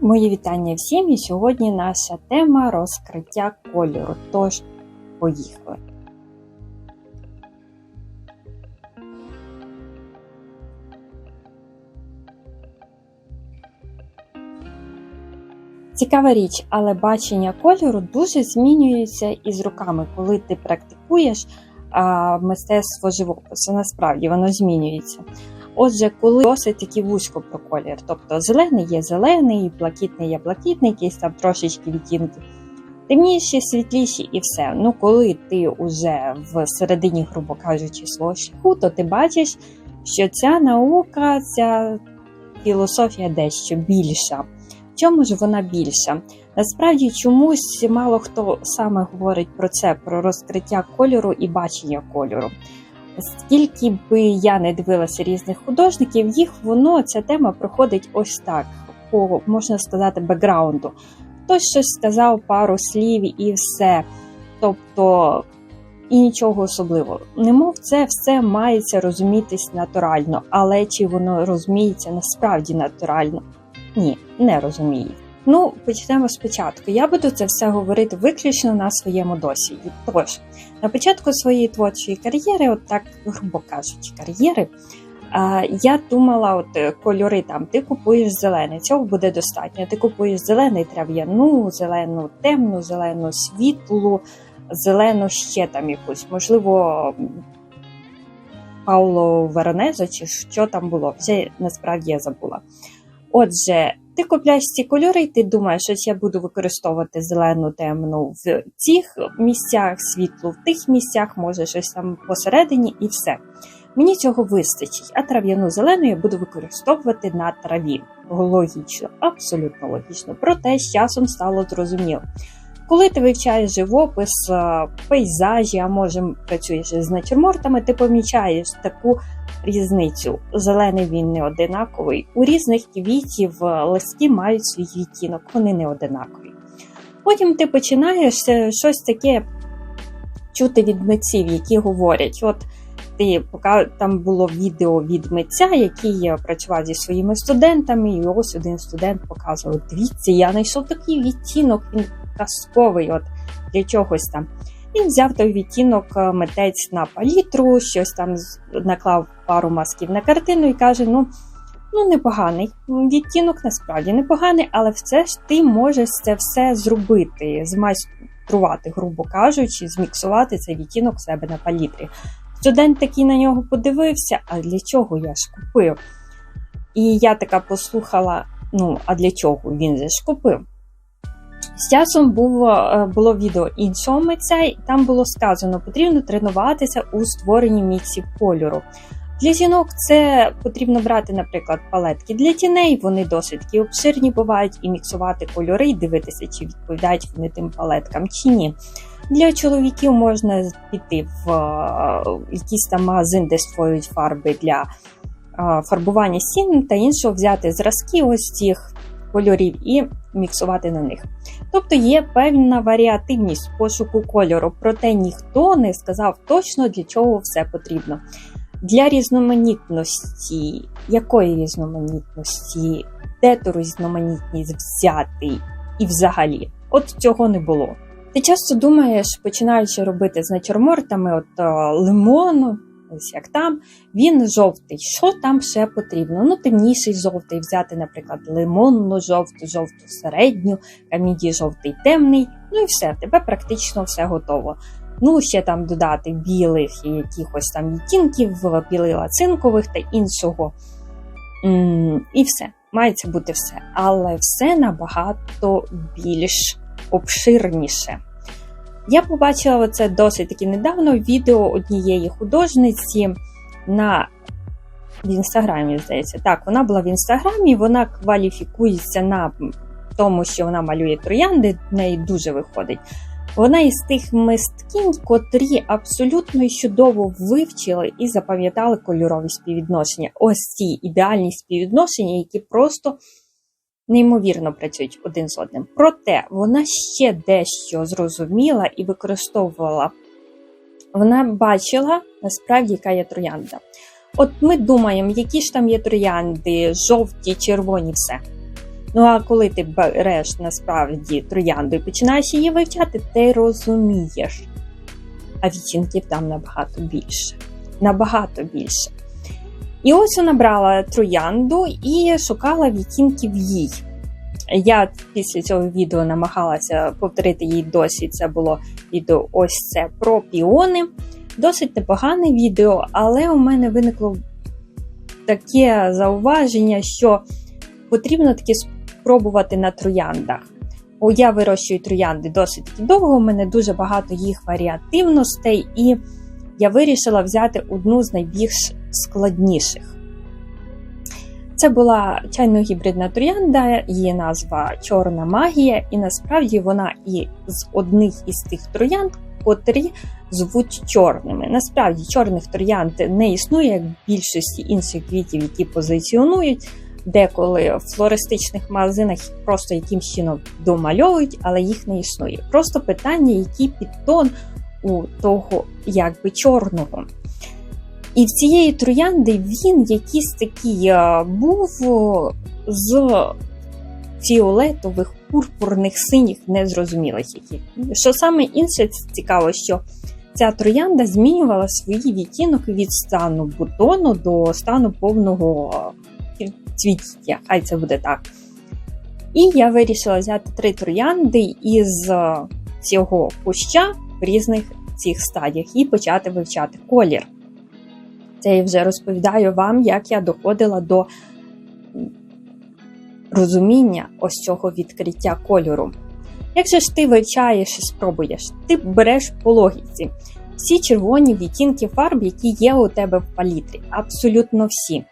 Мої вітання всім, і сьогодні наша тема розкриття кольору. Тож, поїхали. Цікава річ, але бачення кольору дуже змінюється із роками, коли ти практикуєш а, мистецтво живопису. Насправді воно змінюється. Отже, коли досить таки вузько про колір, тобто зелений є зелений, блакитний є блакитний, якісь там трошечки відтінки. Темніші, світліші і все. Ну, коли ти вже в середині, грубо кажучи, свого шляху, то ти бачиш, що ця наука, ця філософія дещо більша. Чому ж вона більша? Насправді чомусь мало хто саме говорить про це, про розкриття кольору і бачення кольору. Скільки би я не дивилася різних художників, їх воно ця тема проходить ось так, по можна сказати, бекграунду. Хтось щось сказав пару слів і все. Тобто і нічого особливого. Немов це все мається розумітись натурально, але чи воно розуміється насправді натурально? Ні, не розуміє. Ну, почнемо спочатку. Я буду це все говорити виключно на своєму досвіді. Тож, на початку своєї творчої кар'єри, от так, грубо кажучи, кар'єри, я думала, от е, кольори там, ти купуєш зелений, цього буде достатньо. Ти купуєш зелений трав'яну, зелену темну, зелену світлу, зелену ще там якусь, можливо, Пауло Веронезо, чи що там було. Вже насправді я забула. Отже, ти купляєш ці кольори, і ти думаєш, що я буду використовувати зелену темну в цих місцях, світлу в тих місцях, може щось там посередині, і все. Мені цього вистачить, а трав'яну зелену я буду використовувати на траві. Логічно, абсолютно логічно. Проте з часом стало зрозуміло. Коли ти вивчаєш живопис, пейзажі, а може працюєш з натюрмортами, ти помічаєш таку різницю. Зелений він не одинаковий. У різних квітів листі мають свій відтінок, вони не одинакові. Потім ти починаєш е, щось таке чути від митців, які говорять: от ти там було відео від митця, який працював зі своїми студентами, і ось один студент показував: дивіться, я знайшов такий відтінок, він казковий, от для чогось там. Він взяв той відтінок е, митець на палітру, щось там наклав пару масків на картину і каже: ну, ну непоганий відтінок, насправді непоганий, але все ж ти можеш це все зробити, змайструвати, грубо кажучи, зміксувати цей відтінок в себе на палітрі. Студент такий на нього подивився, а для чого я ж купив? І я така послухала: ну, а для чого він же ж купив? З часом було е, було відео іншого митця, і там було сказано, потрібно тренуватися у створенні міксів кольору. Для жінок це потрібно брати, наприклад, палетки для тіней, вони досить обширні бувають, і міксувати кольори, і дивитися, чи відповідають вони тим палеткам чи ні. Для чоловіків можна піти в е, якийсь там магазин, де створюють фарби для е, фарбування стін та іншого, взяти зразки ось цих кольорів і міксувати на них. Тобто є певна варіативність пошуку кольору, проте ніхто не сказав точно для чого все потрібно. Для різноманітності, якої різноманітності, де ту різноманітність взяти і взагалі, от цього не було. Ти часто думаєш, починаючи робити з натюрмортами, от лимону, ось як там, він жовтий. Що там ще потрібно? Ну, темніший жовтий, взяти, наприклад, лимонну жовту, жовту середню, каміді жовтий темний. Ну і все, в тебе практично все готово. Ну, ще там додати білих і якихось там відтінків, білила цинкових та іншого. І все. Мається бути все. Але все набагато більш обширніше. Я побачила це досить таки недавно відео однієї художниці на в інстаграмі, здається. Так, вона була в інстаграмі, вона кваліфікується на тому, що вона малює троянди, в неї дуже виходить. Вона із тих мисткінь, котрі абсолютно чудово вивчили і запам'ятали кольорові співвідношення. Ось ці ідеальні співвідношення, які просто неймовірно працюють один з одним. Проте вона ще дещо зрозуміла і використовувала. Вона бачила насправді, яка є троянда. От ми думаємо, які ж там є троянди, жовті, червоні, все. Ну а коли ти береш насправді троянду і починаєш її вивчати, ти розумієш. А відтінків там набагато більше. Набагато більше. І ось вона брала троянду і шукала відтінків їй. Я після цього відео намагалася повторити їй досвід. Це було відео ось це про піони. Досить непогане відео, але у мене виникло таке зауваження, що потрібно таки спробувати на трояндах. Бо я вирощую троянди досить довго, у мене дуже багато їх варіативностей, і я вирішила взяти одну з найбільш складніших. Це була чайно-гібридна троянда, її назва Чорна магія, і насправді вона і з одних із тих троянд, котрі звуть чорними. Насправді, чорних троянд не існує, як в більшості інших квітів, які позиціонують. Деколи в флористичних магазинах просто якимсь чином домальовують, але їх не існує. Просто питання, який підтон у того якби чорного. І в цієї троянди він якийсь такий був з фіолетових, пурпурних, синіх, незрозумілих яких. Що саме інше цікаво, що ця троянда змінювала свої відтінок від стану бутону до стану повного цвітіння. Хай це буде так. І я вирішила взяти три троянди із цього куща в різних цих стадіях і почати вивчати колір. Це я вже розповідаю вам, як я доходила до розуміння ось цього відкриття кольору. Як же ж ти вивчаєш і спробуєш? Ти береш по логіці всі червоні відтінки фарб, які є у тебе в палітрі, абсолютно всі.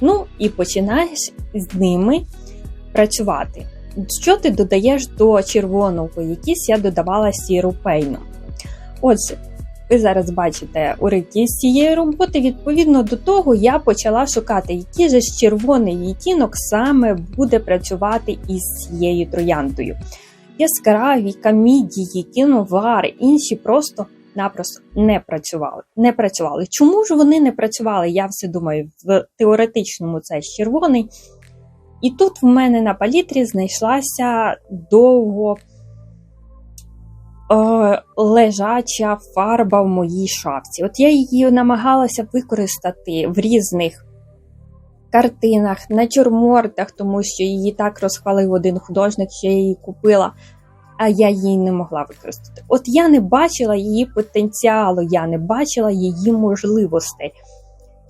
Ну і починаєш з ними працювати. Що ти додаєш до червоного? Якісь я додавала сіру пейну. Отже, ви зараз бачите уривки з цієї роботи. Відповідно до того, я почала шукати, який же ж червоний відтінок саме буде працювати із цією трояндою. Яскраві, камідії, кіновари, інші просто-напросто не працювали. Не працювали. Чому ж вони не працювали? Я все думаю, в теоретичному це червоний. І тут в мене на палітрі знайшлася довго лежача фарба в моїй шафці. От я її намагалася використати в різних картинах, натюрмортах, тому що її так розхвалив один художник, що я її купила, а я її не могла використати. От я не бачила її потенціалу, я не бачила її можливостей.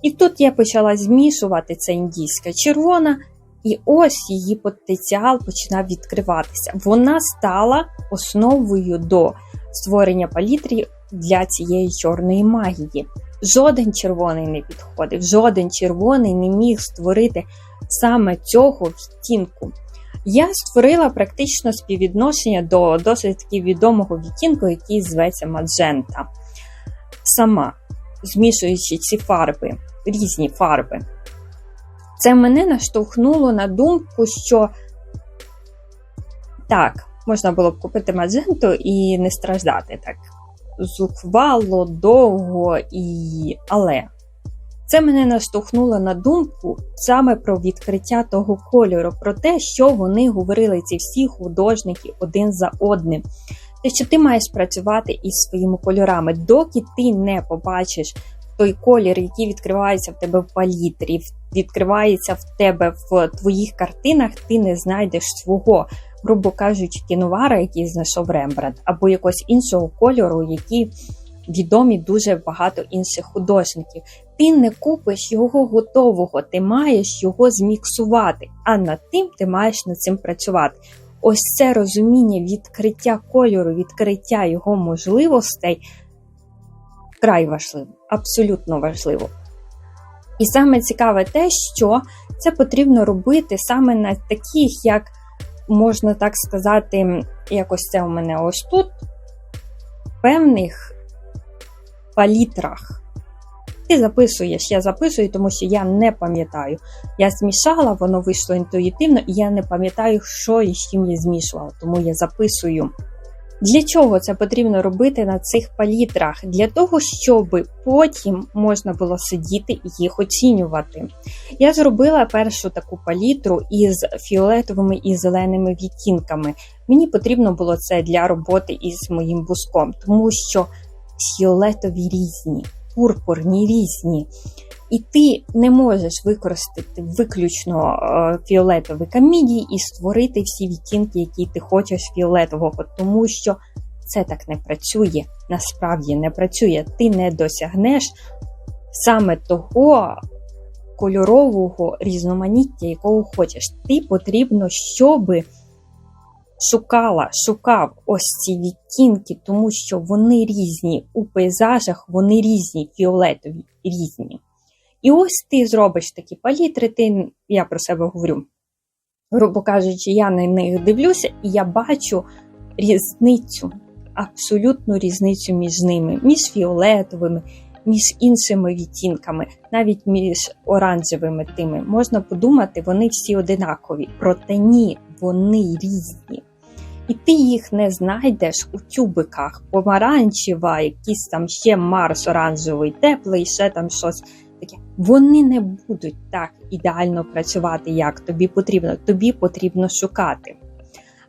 І тут я почала змішувати це індійська червона. І ось її потенціал починав відкриватися. Вона стала основою до створення палітрі для цієї чорної магії. Жоден червоний не підходив, жоден червоний не міг створити саме цього відтінку. Я створила практично співвідношення до досить таки відомого відтінку, який зветься Маджента. Сама змішуючи ці фарби, різні фарби. Це мене наштовхнуло на думку, що так, можна було б купити мадженту і не страждати так зухвало, довго і. Але це мене наштовхнуло на думку саме про відкриття того кольору, про те, що вони говорили, ці всі художники один за одним. Те, що ти маєш працювати із своїми кольорами, доки ти не побачиш той колір, який відкривається в тебе в палітрі, відкривається в тебе в твоїх картинах, ти не знайдеш свого, грубо кажучи, кіновара, який знайшов Рембрандт, або якогось іншого кольору, який відомі дуже багато інших художників. Ти не купиш його готового, ти маєш його зміксувати, а над тим ти маєш над цим працювати. Ось це розуміння відкриття кольору, відкриття його можливостей вкрай важливо, абсолютно важливо. І саме цікаве те, що це потрібно робити саме на таких, як можна так сказати, якось це у мене ось тут, певних палітрах. Ти записуєш, я записую, тому що я не пам'ятаю. Я змішала, воно вийшло інтуїтивно, і я не пам'ятаю, що і з чим я змішувала. Тому я записую Для чого це потрібно робити на цих палітрах? Для того, щоб потім можна було сидіти і їх оцінювати. Я зробила першу таку палітру із фіолетовими і зеленими відтінками. Мені потрібно було це для роботи із моїм буском, тому що фіолетові різні, пурпурні різні. І ти не можеш використати виключно е, фіолетовий камідій і створити всі відтінки, які ти хочеш фіолетового, тому що це так не працює. Насправді не працює. Ти не досягнеш саме того кольорового різноманіття, якого хочеш. Ти потрібно, щоби шукала, шукав ось ці відтінки, тому що вони різні у пейзажах, вони різні, фіолетові різні. І ось ти зробиш такі палітри, ти, я про себе говорю, грубо кажучи, я на них дивлюся, і я бачу різницю, абсолютну різницю між ними, між фіолетовими, між іншими відтінками, навіть між оранжевими тими. Можна подумати, вони всі одинакові. Проте ні, вони різні. І ти їх не знайдеш у тюбиках помаранчева, якийсь там ще Марс оранжевий, теплий, ще там щось. Вони не будуть так ідеально працювати, як тобі потрібно. Тобі потрібно шукати.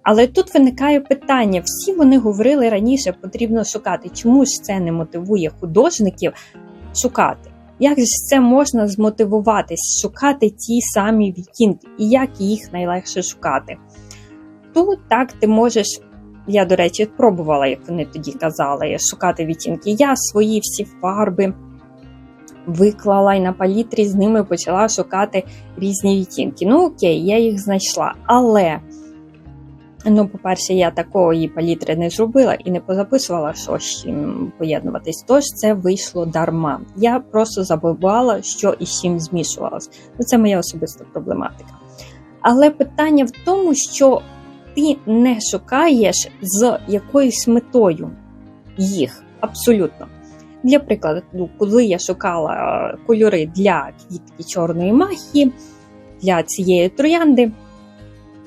Але тут виникає питання: всі вони говорили раніше, потрібно шукати. Чому ж це не мотивує художників шукати? Як ж це можна змотивуватись, шукати ті самі відтінки, і як їх найлегше шукати? Тут так ти можеш, я, до речі, пробувала, як вони тоді казали, шукати відтінки. Я свої всі фарби виклала і на палітрі з ними почала шукати різні відтінки. Ну, окей, я їх знайшла. Але, ну, по-перше, я такої палітри не зробила і не позаписувала, що з чим поєднуватись. Тож це вийшло дарма. Я просто забувала, що і з чим змішувалась. Ну, це моя особиста проблематика. Але питання в тому, що ти не шукаєш з якоюсь метою їх абсолютно. Для прикладу, ну, коли я шукала е, кольори для квітки чорної магії, для цієї троянди,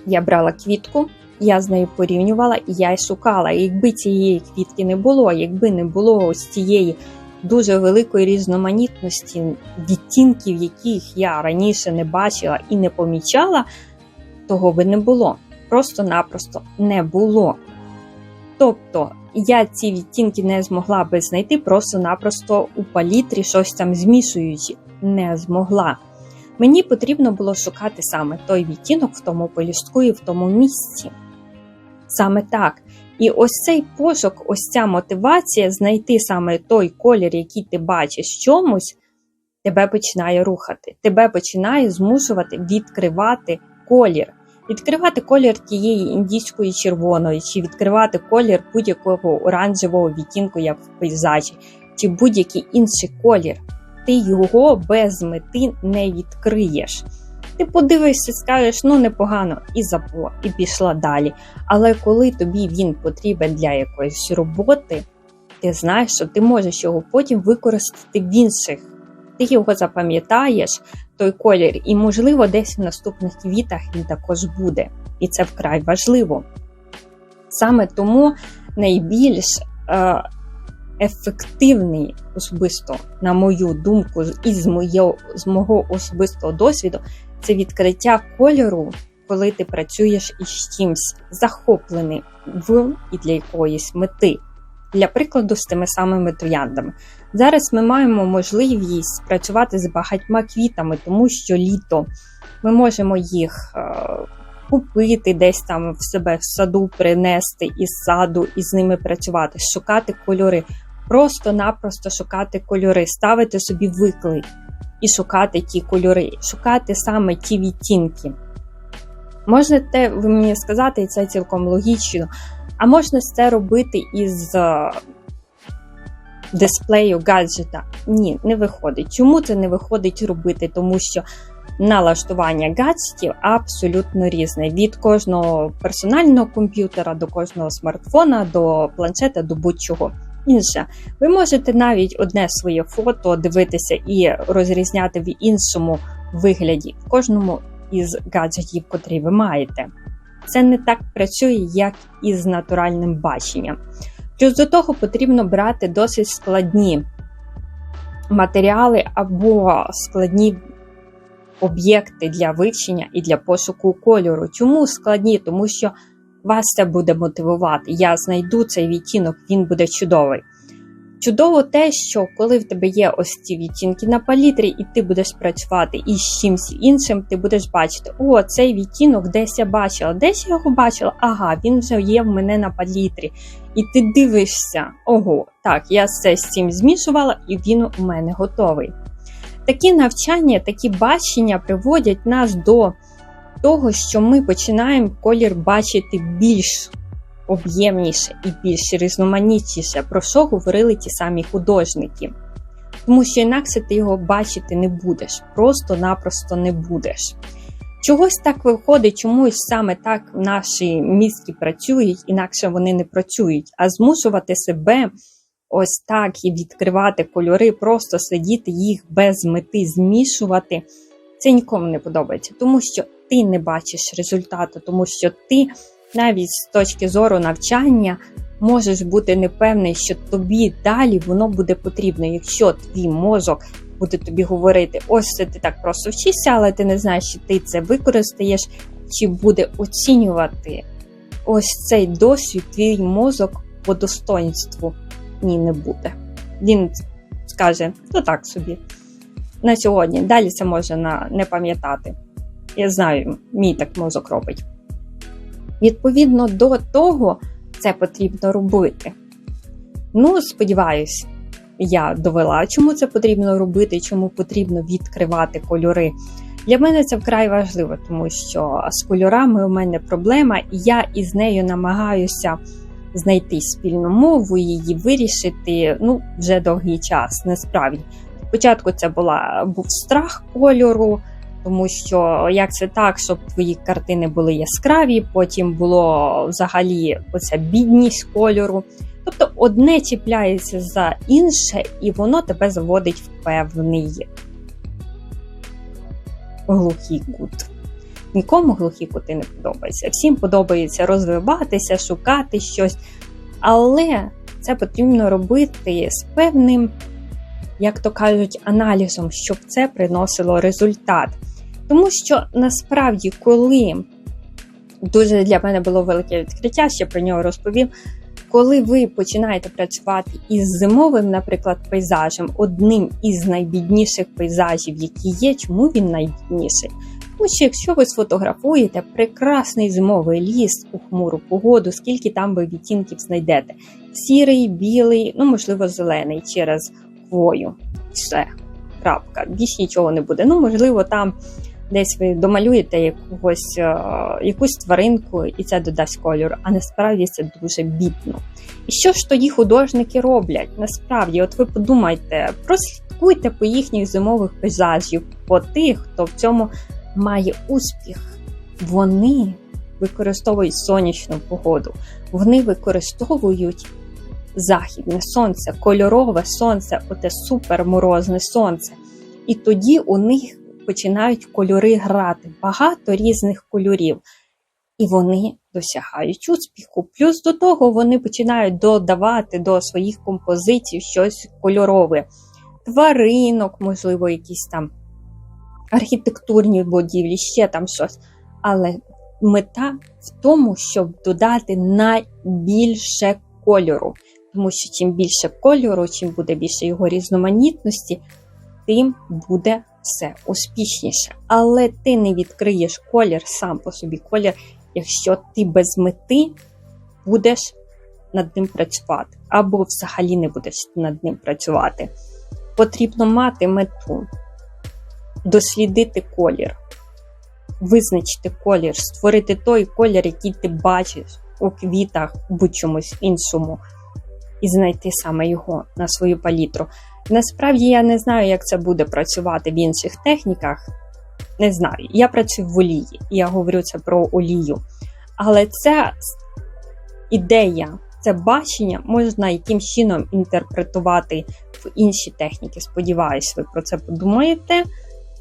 я брала квітку, я з нею порівнювала і я шукала. І якби цієї квітки не було, якби не було ось цієї дуже великої різноманітності відтінків, яких я раніше не бачила і не помічала, того би не було. Просто-напросто не було. Тобто я ці відтінки не змогла би знайти просто-напросто у палітрі щось там змішуючи. Не змогла. Мені потрібно було шукати саме той відтінок в тому полістку і в тому місці. Саме так. І ось цей пошук, ось ця мотивація знайти саме той колір, який ти бачиш чомусь, тебе починає рухати, тебе починає змушувати відкривати колір відкривати колір тієї індійської червоної, чи відкривати колір будь-якого оранжевого відтінку, як в пейзажі, чи будь-який інший колір. Ти його без мети не відкриєш. Ти подивишся, скажеш, ну непогано, і забула, і пішла далі. Але коли тобі він потрібен для якоїсь роботи, ти знаєш, що ти можеш його потім використати в інших. Ти його запам'ятаєш, той колір, і, можливо, десь в наступних квітах він також буде. І це вкрай важливо. Саме тому найбільш е, ефективний, особисто, на мою думку, і з, моє, з мого особистого досвіду, це відкриття кольору, коли ти працюєш із чимсь захоплений в і для якоїсь мети. Для прикладу, з тими самими трояндами. Зараз ми маємо можливість працювати з багатьма квітами, тому що літо ми можемо їх е, купити, десь там в себе в саду принести із саду і з ними працювати, шукати кольори, просто-напросто шукати кольори, ставити собі виклик і шукати ті кольори, шукати саме ті відтінки. Можете ви мені сказати, і це цілком логічно. А можна це робити із е, дисплею гаджета? Ні, не виходить. Чому це не виходить робити? Тому що налаштування гаджетів абсолютно різне. Від кожного персонального комп'ютера до кожного смартфона, до планшета, до будь-чого. Інше, ви можете навіть одне своє фото дивитися і розрізняти в іншому вигляді в кожному із гаджетів, котрі ви маєте. це не так працює, як і з натуральним баченням. Плюс до того потрібно брати досить складні матеріали або складні об'єкти для вивчення і для пошуку кольору. Чому складні? Тому що вас це буде мотивувати. Я знайду цей відтінок, він буде чудовий. Чудово те, що коли в тебе є ось ці відтінки на палітрі, і ти будеш працювати із чимось іншим, ти будеш бачити, о, цей відтінок десь я бачила, десь я його бачила, ага, він вже є в мене на палітрі. І ти дивишся, ого, так, я це з цим змішувала, і він у мене готовий. Такі навчання, такі бачення приводять нас до того, що ми починаємо колір бачити більш об'ємніше і більш різноманітніше, про що говорили ті самі художники. Тому що інакше ти його бачити не будеш, просто-напросто не будеш. Чогось так виходить, чомусь саме так наші мізки працюють, інакше вони не працюють, а змушувати себе ось так і відкривати кольори, просто сидіти їх без мети, змішувати. Це нікому не подобається, тому що ти не бачиш результату, тому що ти навіть з точки зору навчання можеш бути непевний, що тобі далі воно буде потрібно, якщо твій мозок буде тобі говорити, ось це ти так просто вчишся, але ти не знаєш, чи ти це використаєш, чи буде оцінювати ось цей досвід, твій мозок по достоинству. Ні, не буде. Він скаже, то так собі. На сьогодні. Далі це може не пам'ятати. Я знаю, мій так мозок робить. Відповідно до того, це потрібно робити. Ну, сподіваюсь, я довела, чому це потрібно робити, чому потрібно відкривати кольори. Для мене це вкрай важливо, тому що з кольорами у мене проблема, і я із нею намагаюся знайти спільну мову, її вирішити ну, вже довгий час. Насправді, спочатку це була був страх кольору. Тому що як це так, щоб твої картини були яскраві, потім було взагалі оця бідність кольору. Тобто одне чіпляється за інше, і воно тебе заводить в певний глухий кут. Нікому глухі кути не подобаються. Всім подобається розвиватися, шукати щось. Але це потрібно робити з певним, як то кажуть, аналізом, щоб це приносило результат. Тому що насправді, коли дуже для мене було велике відкриття, ще про нього розповім. Коли ви починаєте працювати із зимовим, наприклад, пейзажем, одним із найбідніших пейзажів, які є, чому він найбідніший? Тому що якщо ви сфотографуєте прекрасний зимовий ліс у хмуру погоду, скільки там ви відтінків знайдете: сірий, білий, ну можливо, зелений через хвою. Все, крапка. Більш нічого не буде. Ну, можливо, там десь ви домалюєте якогось, е, якусь тваринку, і це додасть кольор, а насправді це дуже бідно. І що ж тоді художники роблять? Насправді, от ви подумайте, прослідкуйте по їхніх зимових пейзажів, по тих, хто в цьому має успіх. Вони використовують сонячну погоду, вони використовують західне сонце, кольорове сонце, оте суперморозне сонце. І тоді у них починають кольори грати, багато різних кольорів. І вони досягають успіху. Плюс до того вони починають додавати до своїх композицій щось кольорове, тваринок, можливо, якісь там архітектурні будівлі, ще там щось. Але мета в тому, щоб додати найбільше кольору. Тому що чим більше кольору, чим буде більше його різноманітності, тим буде все успішніше. Але ти не відкриєш колір сам по собі колір, якщо ти без мети будеш над ним працювати, або взагалі не будеш над ним працювати. Потрібно мати мету, дослідити колір, визначити колір, створити той колір, який ти бачиш у квітах, будь-чомусь іншому, і знайти саме його на свою палітру. Насправді я не знаю, як це буде працювати в інших техніках. Не знаю. Я працюю в олії, я говорю це про олію. Але це ідея, це бачення можна якимсь чином інтерпретувати в інші техніки. Сподіваюсь, ви про це подумаєте.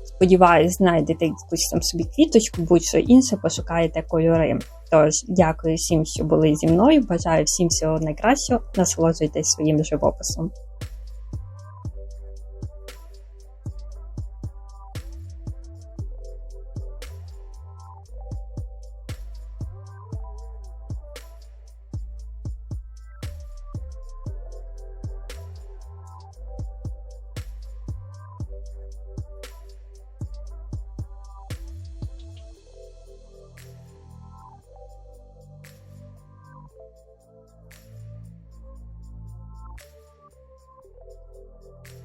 Сподіваюсь, знайдете якусь там собі квіточку, будь-що інше, пошукаєте кольори. Тож, дякую всім, що були зі мною. Бажаю всім всього найкращого. Насолоджуйтесь своїм живописом.